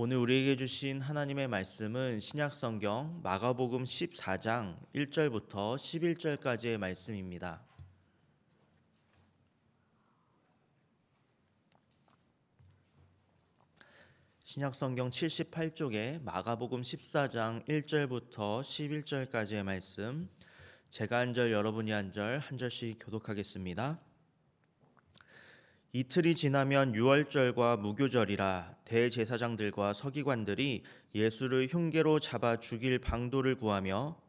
오늘 우리에게 주신 하나님의 말씀은 신약 성경 마가복음 14장 1절부터 11절까지의 말씀입니다. 신약 성경 78쪽에 마가복음 14장 1절부터 11절까지의 말씀 제가 한 절 여러분이 한 절 한 절씩 교독하겠습니다. 이틀이 지나면 유월절과 무교절이라 대제사장들과 서기관들이 예수를 흉계로 잡아 죽일 방도를 구하며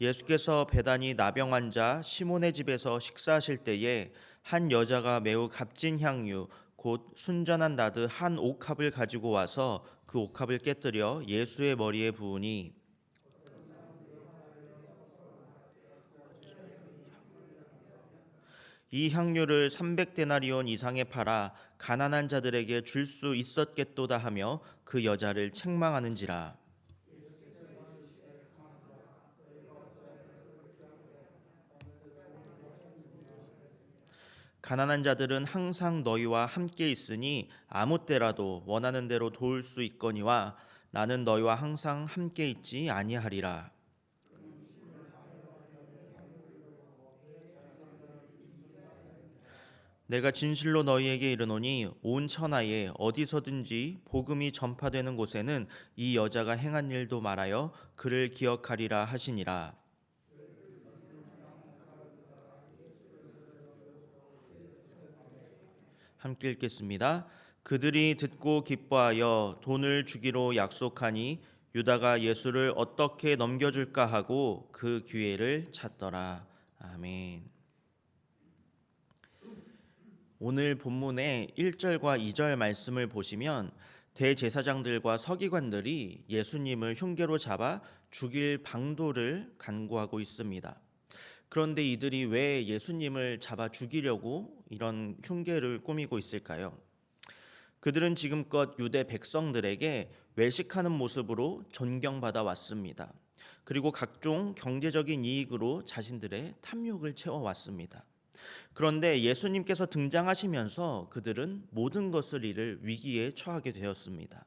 예수께서 배단이 나병 환자 시몬의 집에서 식사하실 때에 한 여자가 매우 값진 향유 곧 순전한 나드 한 옥합을 가지고 와서 그 옥합을 깨뜨려 예수의 머리에 부으니 이 향유를 300데나리온 이상에 팔아 가난한 자들에게 줄 수 있었겠도다 하며 그 여자를 책망하는지라. 가난한 자들은 항상 너희와 함께 있으니 아무 때라도 원하는 대로 도울 수 있거니와 나는 너희와 항상 함께 있지 아니하리라 내가 진실로 너희에게 이르노니 온 천하에 어디서든지 복음이 전파되는 곳에는 이 여자가 행한 일도 말하여 그를 기억하리라 하시니라. 함께 읽겠습니다. 그들이 듣고 기뻐하여 돈을 주기로 약속하니 유다가 예수를 어떻게 넘겨줄까 하고 그 기회를 찾더라. 아멘. 오늘 본문의 1절과 2절 말씀을 보시면 대제사장들과 서기관들이 예수님을 흉계로 잡아 죽일 방도를 간구하고 있습니다. 그런데 이들이 왜 예수님을 잡아 죽이려고 이런 흉계를 꾸미고 있을까요? 그들은 지금껏 유대 백성들에게 외식하는 모습으로 존경받아 왔습니다. 그리고 각종 경제적인 이익으로 자신들의 탐욕을 채워 왔습니다. 그런데 예수님께서 등장하시면서 그들은 모든 것을 잃을 위기에 처하게 되었습니다.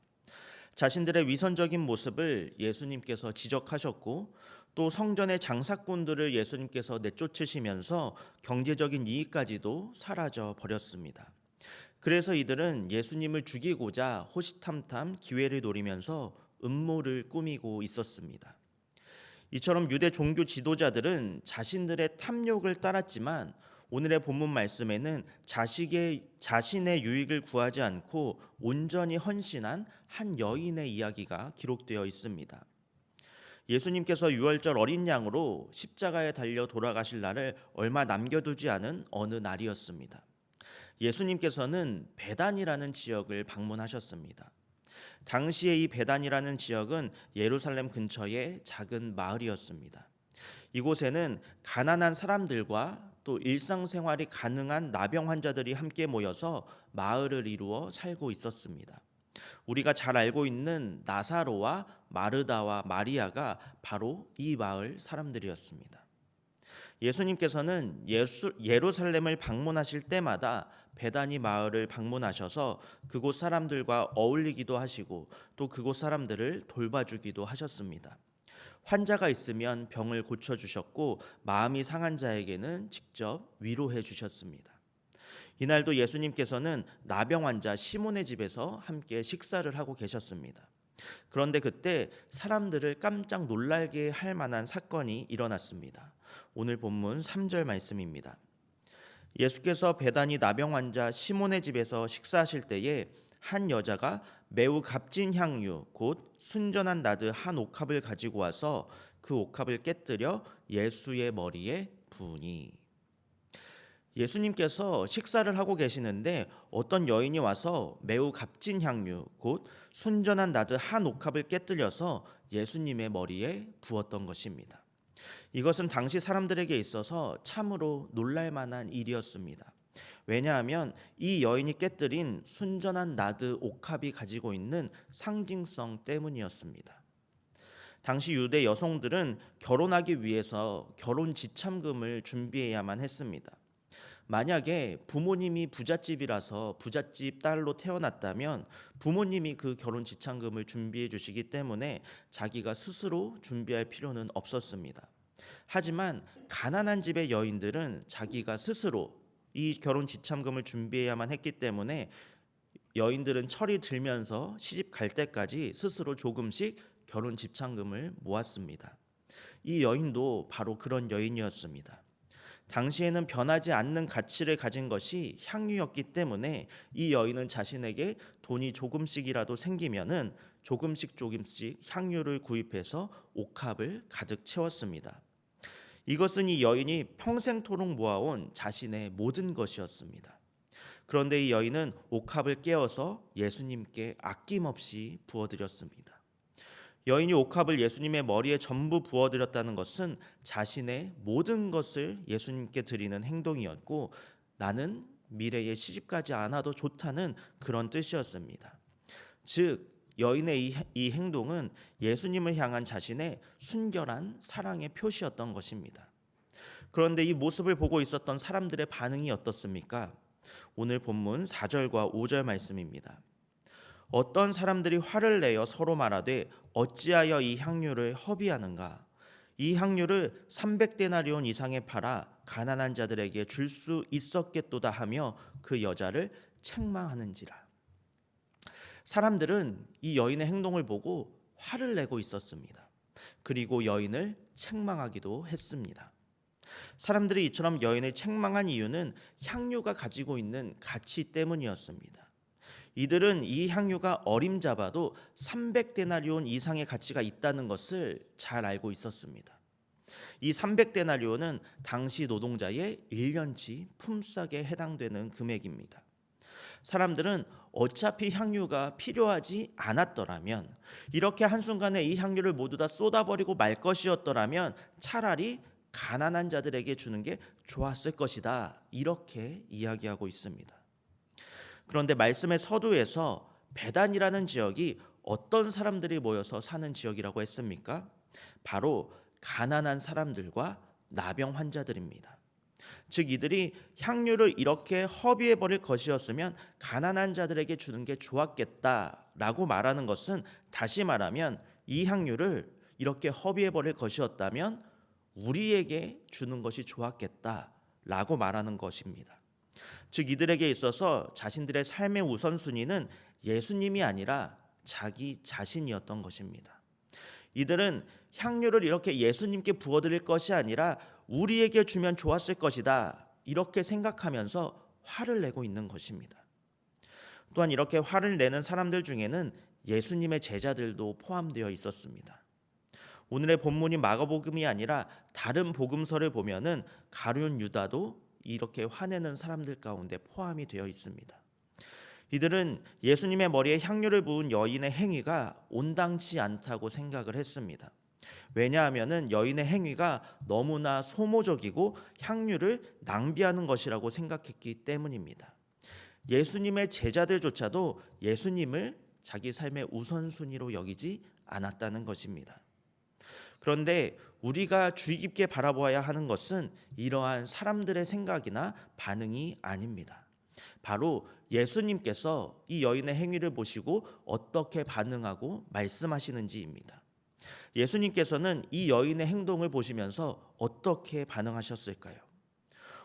자신들의 위선적인 모습을 예수님께서 지적하셨고 또 성전의 장사꾼들을 예수님께서 내쫓으시면서 경제적인 이익까지도 사라져 버렸습니다. 그래서 이들은 예수님을 죽이고자 호시탐탐 기회를 노리면서 음모를 꾸미고 있었습니다. 이처럼 유대 종교 지도자들은 자신들의 탐욕을 따랐지만 오늘의 본문 말씀에는 자식의 자신의 유익을 구하지 않고 온전히 헌신한 한 여인의 이야기가 기록되어 있습니다. 예수님께서 유월절 어린 양으로 십자가에 달려 돌아가실 날을 얼마 남겨두지 않은 어느 날이었습니다. 예수님께서는 베단이라는 지역을 방문하셨습니다. 당시에 이 베단이라는 지역은 예루살렘 근처의 작은 마을이었습니다. 이곳에는 가난한 사람들과 또 일상생활이 가능한 나병 환자들이 함께 모여서 마을을 이루어 살고 있었습니다. 우리가 잘 알고 있는 나사로와 마르다와 마리아가 바로 이 마을 사람들이었습니다. 예수님께서는 예수, 예루살렘을 방문하실 때마다 베다니 마을을 방문하셔서 그곳 사람들과 어울리기도 하시고 또 그곳 사람들을 돌봐주기도 하셨습니다. 환자가 있으면 병을 고쳐 주셨고 마음이 상한 자에게는 직접 위로해 주셨습니다. 이날도 예수님께서는 나병 환자 시몬의 집에서 함께 식사를 하고 계셨습니다. 그런데 그때 사람들을 깜짝 놀라게 할 만한 사건이 일어났습니다. 오늘 본문 3절 말씀입니다. 예수께서 배단이 나병 환자 시몬의 집에서 식사하실 때에 한 여자가 매우 값진 향유 곧 순전한 나드 한 옥합을 가지고 와서 그 옥합을 깨뜨려 예수의 머리에 부으니 예수님께서 식사를 하고 계시는데 어떤 여인이 와서 매우 값진 향유 곧 순전한 나드 한 옥합을 깨뜨려서 예수님의 머리에 부었던 것입니다. 이것은 당시 사람들에게 있어서 참으로 놀랄 만한 일이었습니다. 왜냐하면 이 여인이 깨뜨린 순전한 나드 옥합이 가지고 있는 상징성 때문이었습니다. 당시 유대 여성들은 결혼하기 위해서 결혼 지참금을 준비해야만 했습니다. 만약에 부모님이 부잣집이라서 부잣집 딸로 태어났다면 부모님이 그 결혼 지참금을 준비해 주시기 때문에 자기가 스스로 준비할 필요는 없었습니다. 하지만 가난한 집의 여인들은 자기가 스스로 이 결혼 지참금을 준비해야만 했기 때문에 여인들은 철이 들면서 시집 갈 때까지 스스로 조금씩 결혼 지참금을 모았습니다. 이 여인도 바로 그런 여인이었습니다. 당시에는 변하지 않는 가치를 가진 것이 향유였기 때문에 이 여인은 자신에게 돈이 조금씩이라도 생기면은 조금씩 조금씩 향유를 구입해서 옥합을 가득 채웠습니다. 이것은 이 여인이 평생토록 모아온 자신의 모든 것이었습니다. 그런데 이 여인은 옥합을 깨어서 예수님께 아낌없이 부어드렸습니다. 여인이 옥합을 예수님의 머리에 전부 부어드렸다는 것은 자신의 모든 것을 예수님께 드리는 행동이었고 나는 미래에 시집가지 않아도 좋다는 그런 뜻이었습니다. 즉 여인의 이, 이 행동은 예수님을 향한 자신의 순결한 사랑의 표시였던 것입니다. 그런데 이 모습을 보고 있었던 사람들의 반응이 어떻습니까? 오늘 본문 4절과 5절 말씀입니다. 어떤 사람들이 화를 내어 서로 말하되 어찌하여 이 향유를 허비하는가? 이 향유를 300데나리온 이상에 팔아 가난한 자들에게 줄 수 있었겠도다 하며 그 여자를 책망하는지라. 사람들은 이 여인의 행동을 보고 화를 내고 있었습니다. 그리고 여인을 책망하기도 했습니다. 사람들이 이처럼 여인을 책망한 이유는 향유가 가지고 있는 가치 때문이었습니다. 이들은 이 향유가 어림잡아도 300데나리온 이상의 가치가 있다는 것을 잘 알고 있었습니다. 이 300데나리온은 당시 노동자의 1년치 품삯에 해당되는 금액입니다. 사람들은 어차피 향유가 필요하지 않았더라면 이렇게 한순간에 이 향유를 모두 다 쏟아버리고 말 것이었더라면 차라리 가난한 자들에게 주는 게 좋았을 것이다. 이렇게 이야기하고 있습니다. 그런데 말씀의 서두에서 베단이라는 지역이 어떤 사람들이 모여서 사는 지역이라고 했습니까? 바로 가난한 사람들과 나병 환자들입니다. 즉 이들이 향유를 이렇게 허비해 버릴 것이었으면 가난한 자들에게 주는 게 좋았겠다라고 말하는 것은 다시 말하면 이 향유를 이렇게 허비해 버릴 것이었다면 우리에게 주는 것이 좋았겠다라고 말하는 것입니다. 즉 이들에게 있어서 자신들의 삶의 우선순위는 예수님이 아니라 자기 자신이었던 것입니다. 이들은 향유를 이렇게 예수님께 부어드릴 것이 아니라 우리에게 주면 좋았을 것이다. 이렇게 생각하면서 화를 내고 있는 것입니다. 또한 이렇게 화를 내는 사람들 중에는 예수님의 제자들도 포함되어 있었습니다. 오늘의 본문이 마가복음이 아니라 다른 복음서를 보면은 가룟 유다도 이렇게 화내는 사람들 가운데 포함이 되어 있습니다. 이들은 예수님의 머리에 향유를 부은 여인의 행위가 온당치 않다고 생각을 했습니다. 왜냐하면은 여인의 행위가 너무나 소모적이고 향유를 낭비하는 것이라고 생각했기 때문입니다. 예수님의 제자들조차도 예수님을 자기 삶의 우선순위로 여기지 않았다는 것입니다. 그런데 우리가 주의 깊게 바라보아야 하는 것은 이러한 사람들의 생각이나 반응이 아닙니다. 바로 예수님께서 이 여인의 행위를 보시고 어떻게 반응하고 말씀하시는지입니다. 예수님께서는 이 여인의 행동을 보시면서 어떻게 반응하셨을까요?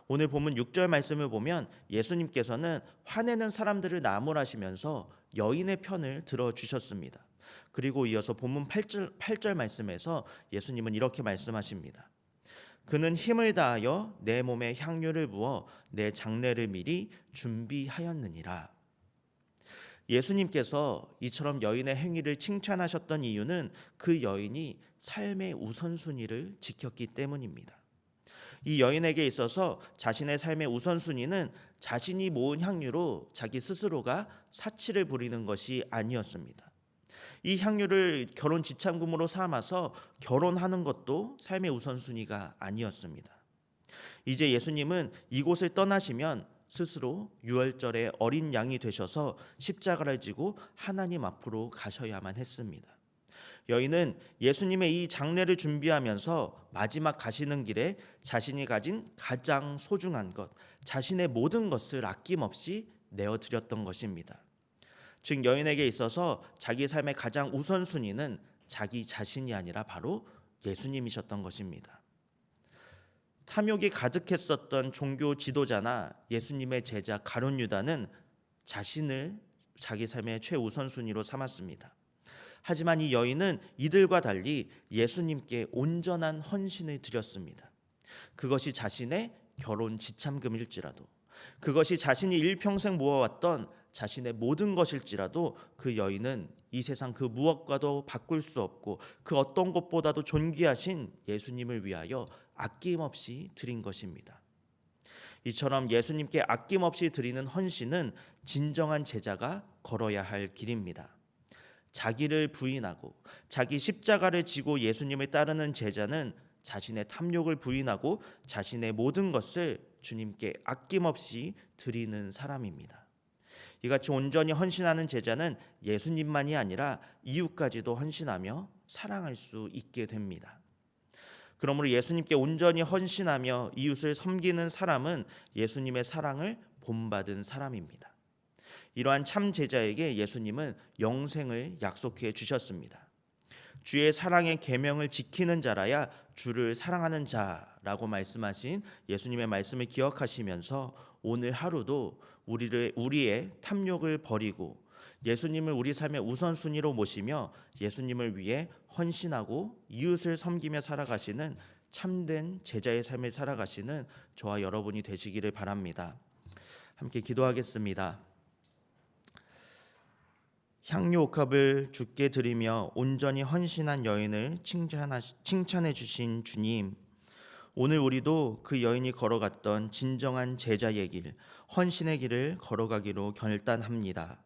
오늘 보면 6절 말씀을 보면 예수님께서는 화내는 사람들을 나무라시면서 여인의 편을 들어 주셨습니다. 그리고 이어서 본문 8절, 8절 말씀에서 예수님은 이렇게 말씀하십니다. 그는 힘을 다하여 내 몸에 향유를 부어 내 장례를 미리 준비하였느니라. 예수님께서 이처럼 여인의 행위를 칭찬하셨던 이유는 그 여인이 삶의 우선순위를 지켰기 때문입니다. 이 여인에게 있어서 자신의 삶의 우선순위는 자신이 모은 향유로 자기 스스로가 사치를 부리는 것이 아니었습니다. 이 향유를 결혼 지참금으로 삼아서 결혼하는 것도 삶의 우선순위가 아니었습니다. 이제 예수님은 이곳을 떠나시면 스스로 유월절에 어린 양이 되셔서 십자가를 지고 하나님 앞으로 가셔야만 했습니다. 여인은 예수님의 이 장례를 준비하면서 마지막 가시는 길에 자신이 가진 가장 소중한 것, 자신의 모든 것을 아낌없이 내어 드렸던 것입니다. 즉 여인에게 있어서 자기 삶의 가장 우선순위는 자기 자신이 아니라 바로 예수님이셨던 것입니다. 탐욕이 가득했었던 종교 지도자나 예수님의 제자 가론 유다는 자신을 자기 삶의 최우선 순위로 삼았습니다. 하지만 이 여인은 이들과 달리 예수님께 온전한 헌신을 드렸습니다. 그것이 자신의 결혼 지참금일지라도 그것이 자신이 일평생 모아왔던 자신의 모든 것일지라도 그 여인은 이 세상 그 무엇과도 바꿀 수 없고 그 어떤 것보다도 존귀하신 예수님을 위하여 아낌없이 드린 것입니다. 이처럼 예수님께 아낌없이 드리는 헌신은 진정한 제자가 걸어야 할 길입니다. 자기를 부인하고 자기 십자가를 지고 예수님을 따르는 제자는 자신의 탐욕을 부인하고 자신의 모든 것을 주님께 아낌없이 드리는 사람입니다. 이같이 온전히 헌신하는 제자는 예수님만이 아니라 이웃까지도 헌신하며 사랑할 수 있게 됩니다. 그러므로 예수님께 온전히 헌신하며 이웃을 섬기는 사람은 예수님의 사랑을 본받은 사람입니다. 이러한 참 제자에게 예수님은 영생을 약속해 주셨습니다. 주의 사랑의 계명을 지키는 자라야 주를 사랑하는 자라고 말씀하신 예수님의 말씀을 기억하시면서 오늘 하루도 우리를 우리의 탐욕을 버리고 예수님을 우리 삶의 우선순위로 모시며 예수님을 위해 헌신하고 이웃을 섬기며 살아가시는 참된 제자의 삶을 살아가시는 저와 여러분이 되시기를 바랍니다. 함께 기도하겠습니다. 향유 옥합을 주께 드리며 온전히 헌신한 여인을 칭찬해 주신 주님, 오늘 우리도 그 여인이 걸어갔던 진정한 제자의 길, 헌신의 길을 걸어가기로 결단합니다.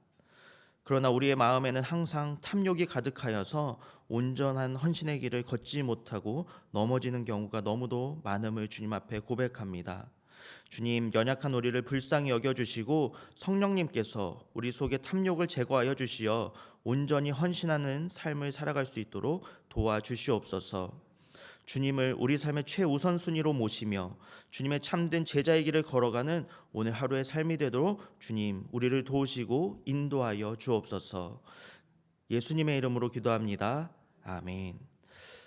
그러나 우리의 마음에는 항상 탐욕이 가득하여서 온전한 헌신의 길을 걷지 못하고 넘어지는 경우가 너무도 많음을 주님 앞에 고백합니다. 주님 연약한 우리를 불쌍히 여겨 주시고 성령님께서 우리 속에 탐욕을 제거하여 주시어 온전히 헌신하는 삶을 살아갈 수 있도록 도와주시옵소서. 주님을 우리 삶의 최우선 순위로 모시며 주님의 참된 제자의 길을 걸어가는 오늘 하루의 삶이 되도록 주님 우리를 도우시고 인도하여 주옵소서. 예수님의 이름으로 기도합니다. 아멘.